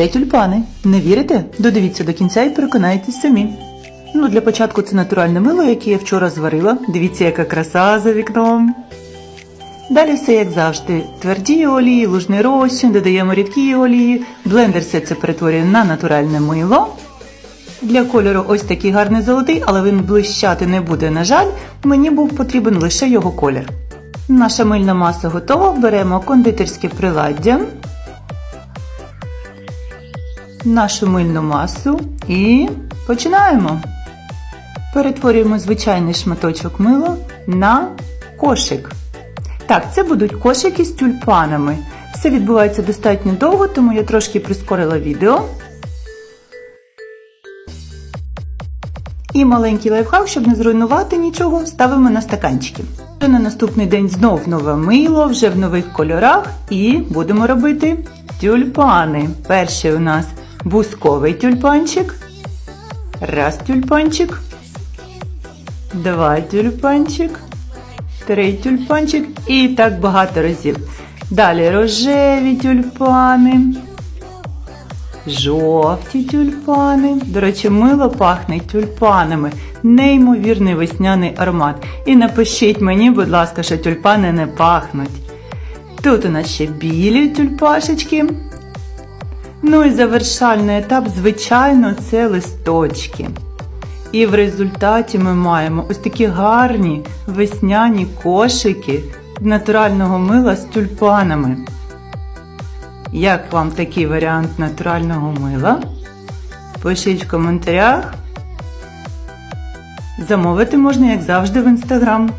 Це тюльпани. Не вірите? Додивіться до кінця і переконайтесь самі. Ну, для початку це натуральне мило, яке я вчора зварила. Дивіться, яка краса за вікном. Далі все як завжди. Тверді олії, лужний розчин, додаємо рідкі олії, блендер все це перетворює на натуральне мило. Для кольору ось такий гарний золотий, але він блищати не буде, на жаль, мені був потрібен лише його колір. Наша мильна маса готова, беремо кондитерське приладдя, нашу мильну масу і починаємо. Перетворюємо звичайний шматочок мила на кошик. Так, це будуть кошики з тюльпанами. Все відбувається достатньо довго, тому я трошки прискорила відео. І маленький лайфхак, щоб не зруйнувати нічого, ставимо на стаканчики. На наступний день знов нове мило, вже в нових кольорах, і будемо робити тюльпани. Перший у нас бусковий тюльпанчик. Раз тюльпанчик. Два тюльпанчик. Три тюльпанчик. І так багато разів. Далі рожеві тюльпани. Жовті тюльпани. До речі, мило пахне тюльпанами. Неймовірний весняний аромат. І напишіть мені, будь ласка, що тюльпани не пахнуть. Тут у нас ще білі тюльпашечки. Ну і завершальний етап, звичайно, це листочки. І в результаті ми маємо ось такі гарні весняні кошики натурального мила з тюльпанами. Як вам такий варіант натурального мила? Пишіть в коментарях. Замовити можна, як завжди, в інстаграм.